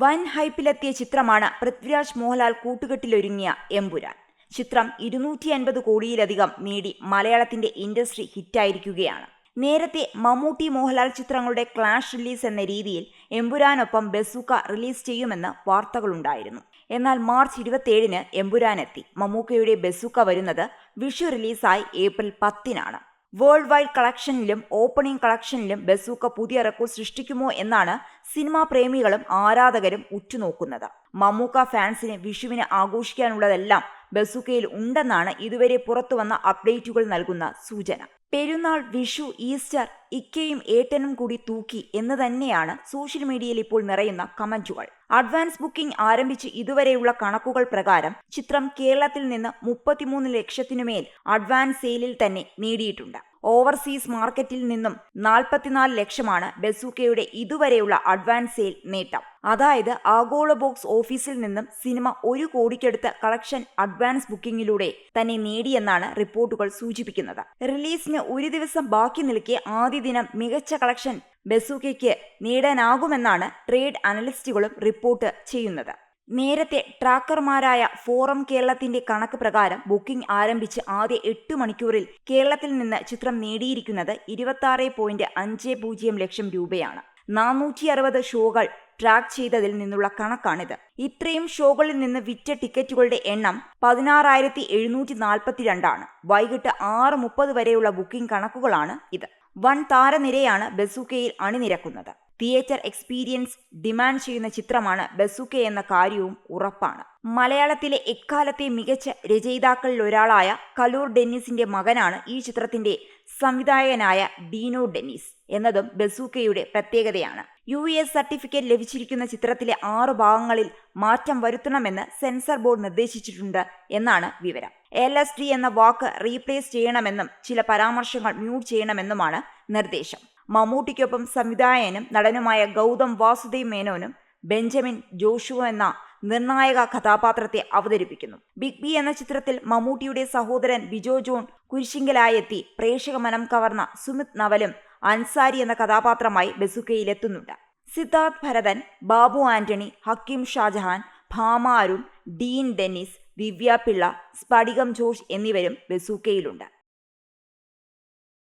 വൻ ഹൈപ്പിലെത്തിയ ചിത്രമാണ് പൃഥ്വിരാജ് മോഹൻലാൽ കൂട്ടുകെട്ടിലൊരുങ്ങിയ എമ്പുരാൻ. ചിത്രം ഇരുന്നൂറ്റി അൻപത് കോടിയിലധികം നേടി മലയാളത്തിന്റെ ഇൻഡസ്ട്രി ഹിറ്റായിരിക്കുകയാണ്. നേരത്തെ മമ്മൂട്ടി മോഹൻലാൽ ചിത്രങ്ങളുടെ ക്ലാഷ് റിലീസ് എന്ന രീതിയിൽ എമ്പുരാനൊപ്പം ബസൂക്ക റിലീസ് ചെയ്യുമെന്ന് വാർത്തകളുണ്ടായിരുന്നു. എന്നാൽ മാർച്ച് ഇരുപത്തിയേഴിന് എമ്പുരാനെത്തി. മമ്മൂക്കയുടെ ബസൂക്ക വരുന്നത് വിഷു റിലീസായി ഏപ്രിൽ പത്തിനാണ്. വേൾഡ് വൈഡ് കളക്ഷനിലും ഓപ്പണിംഗ് കളക്ഷനിലും ബസൂക്ക പുതിയ റെക്കോർഡ് സൃഷ്ടിക്കുമോ എന്നാണ് സിനിമാ പ്രേമികളും ആരാധകരും ഉറ്റുനോക്കുന്നത്. മമ്മൂക്ക ഫാൻസിന് വിഷുവിനെ ആഘോഷിക്കാനുള്ളതെല്ലാം ബസൂക്കയിൽ ഉണ്ടെന്നാണ് ഇതുവരെ പുറത്തുവന്ന അപ്ഡേറ്റുകൾ നൽകുന്ന സൂചന. പെരുന്നാൾ വിഷു ഈസ്റ്റർ ഇക്കയും ഏട്ടനും കൂടി തൂക്കി എന്ന് തന്നെയാണ് സോഷ്യൽ മീഡിയയിൽ ഇപ്പോൾ നിറയുന്ന കമന്റുകൾ. അഡ്വാൻസ് ബുക്കിംഗ് ആരംഭിച്ച് ഇതുവരെയുള്ള കണക്കുകൾ പ്രകാരം ചിത്രം കേരളത്തിൽ നിന്ന് മുപ്പത്തിമൂന്ന് ലക്ഷത്തിനുമേൽ അഡ്വാൻസ് സെയിലിൽ തന്നെ നേടിയിട്ടുണ്ട്. ഓവർസീസ് മാർക്കറ്റിൽ നിന്നും നാൽപ്പത്തിനാല് ലക്ഷമാണ് ബസൂക്കയുടെ ഇതുവരെയുള്ള അഡ്വാൻസ് സെയിൽ നേട്ടം. അതായത് ആഗോള ബോക്സ് ഓഫീസിൽ നിന്നും സിനിമ ഒരു കോടിക്കടുത്ത കളക്ഷൻ അഡ്വാൻസ് ബുക്കിംഗിലൂടെ തന്നെ നേടിയെന്നാണ് റിപ്പോർട്ടുകൾ സൂചിപ്പിക്കുന്നത്. റിലീസിന് ഒരു ദിവസം ബാക്കി നിൽക്കെ ആദ്യ ദിനം മികച്ച കളക്ഷൻ ബസൂക്കയ്ക്ക് നേടാനാകുമെന്നാണ് ട്രേഡ് അനലിസ്റ്റുകളും റിപ്പോർട്ട് ചെയ്യുന്നത്. നേരത്തെ ട്രാക്കർമാരായ ഫോറം കേരളത്തിന്റെ കണക്ക് പ്രകാരം ബുക്കിംഗ് ആരംഭിച്ച് ആദ്യ എട്ട് മണിക്കൂറിൽ കേരളത്തിൽ നിന്ന് ചിത്രം നേടിയിരിക്കുന്നത് ഇരുപത്തി പോയിന്റ് അഞ്ച് പൂജ്യം ലക്ഷം രൂപയാണ്. നാനൂറ്റി അറുപത് ഷോകൾ ട്രാക്ക് ചെയ്തതിൽ നിന്നുള്ള കണക്കാണിത്. ഇത്രയും ഷോകളിൽ നിന്ന് വിറ്റ ടിക്കറ്റുകളുടെ എണ്ണം പതിനാറായിരത്തി എഴുന്നൂറ്റി നാൽപ്പത്തിരണ്ടാണ്. വൈകിട്ട് ആറ് മുപ്പത് വരെയുള്ള ബുക്കിംഗ് കണക്കുകളാണ് ഇത്. വൻ താരനിരയാണ് ബസൂക്കയിൽ അണിനിരക്കുന്നത്. തിയേറ്റർ എക്സ്പീരിയൻസ് ഡിമാൻഡ് ചെയ്യുന്ന ചിത്രമാണ് ബസൂക്ക എന്ന കാര്യവും ഉറപ്പാണ്. മലയാളത്തിലെ എക്കാലത്തെ മികച്ച രചയിതാക്കളിൽ ഒരാളായ കലൂർ ഡെന്നിസിന്റെ മകനാണ് ഈ ചിത്രത്തിന്റെ സംവിധായകനായ ഡീനോ ഡെന്നിസ്. എന്നതും ബസൂക്കയുടെ പ്രത്യേകതയാണ്. യു എസ് സർട്ടിഫിക്കറ്റ് ലഭിച്ചിരിക്കുന്ന ചിത്രത്തിലെ ആറു ഭാഗങ്ങളിൽ മാറ്റം വരുത്തണമെന്ന് സെൻസർ ബോർഡ് നിർദ്ദേശിച്ചിട്ടുണ്ട് എന്നാണ് വിവരം. എൽ എസ് ഡി എന്ന വാക്ക് റീപ്ലേസ് ചെയ്യണമെന്നും ചില പരാമർശങ്ങൾ മ്യൂട്ട് ചെയ്യണമെന്നുമാണ് നിർദ്ദേശം. മമ്മൂട്ടിക്കൊപ്പം സംവിധായകനും നടനുമായ ഗൗതം വാസുദേവ് മേനോനും ബെഞ്ചമിൻ ജോഷുവ എന്ന നിർണായക കഥാപാത്രത്തെ അവതരിപ്പിക്കുന്നു. ബിഗ് ബി എന്ന ചിത്രത്തിൽ മമ്മൂട്ടിയുടെ സഹോദരൻ ബിജോ ജോൺ കുരിശിങ്കലായെത്തി പ്രേക്ഷക മനം കവർന്ന സുമിത് നവലും അൻസാരി എന്ന കഥാപാത്രമായി ബസുക്കയിലെത്തുന്നുണ്ട്. സിദ്ധാർത്ഥ് ഭരതൻ ബാബു ആന്റണി ഹക്കീം ഷാജഹാൻ ഭാമ അരുൺ ഡീൻ ഡെന്നിസ് ദിവ്യ പിള്ള സ്ഫടികം ജോഷ് എന്നിവരും ബസൂക്കയിലുണ്ട്.